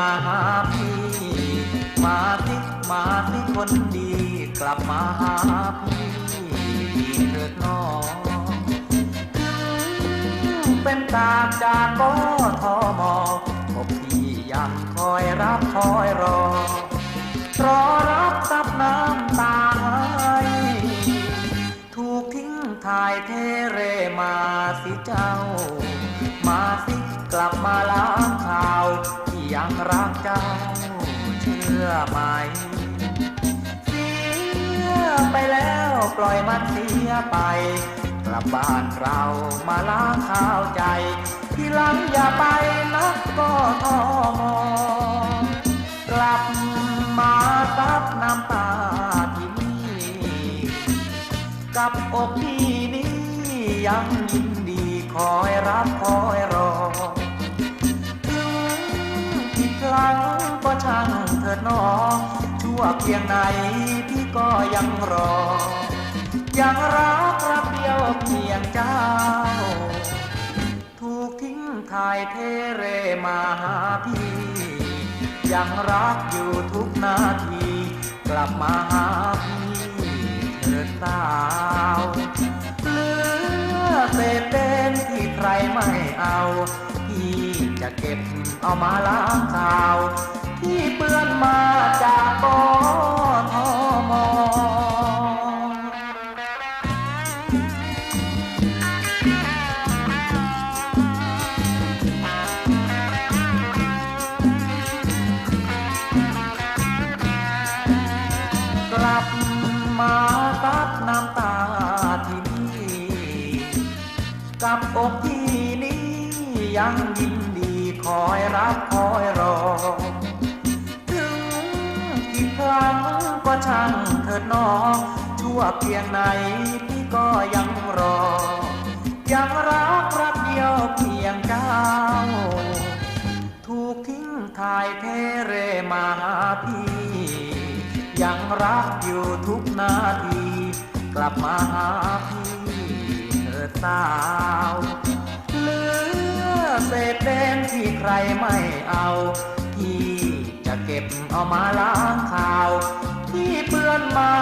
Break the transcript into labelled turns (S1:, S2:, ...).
S1: มาหาพี่ มาทิมาที่คนดี กลับมาหาพี่เถิดน้องเป็นตากจากกทอมอพบพี่ยังคอยรับคอยรอ รอรับซับน้ำตาให้ถูกทิ้งถ่ายเทเรมาสิเจ้า มาสิกลับมาล้าง อไหม เสียไปแล้วปล่อยมันเสียไป กลับบ้านเรามาล้างข้าวใจ ที่หลังอย่าไปนักก็ทอมอกลับมาซับน้ำตาที่นี่กับอกพี่นี้ยังยินดีคอยรับคอยรอ เพียงไหนพี่ก็ยังรอ ยังรักรักเดียวเพียงเจ้า ถูกทิ้งถ่ายเทเรมาหาพี่ ยังรักอยู่ทุกนาที กลับมาหาพี่เถิดสาวเหลือเศษเป็นที่ใครไม่เอา พี่จะเก็บเอามาล้างข่าวที่เปื้อ มาซับน้ำตาที่นี่กับอกที่นี้ยังยินดีคอยรับคอยรอ ถึงกี่ครั้งก็ช่างเถิดน้องชั่วเพียงไหนพี่ก็ยังรอ ยังรักรักเดียวเพียงเจ้า ถูกทิ้งถ่ายเทเรมาหาพี่ ยังรักอยู่ทุกนาที กลับมาหาพี่เธอสาวเหลือเศษแดงที่ใครไม่เอา พี่จะเก็บเอามาล้างข่าว ที่เปื้อนมา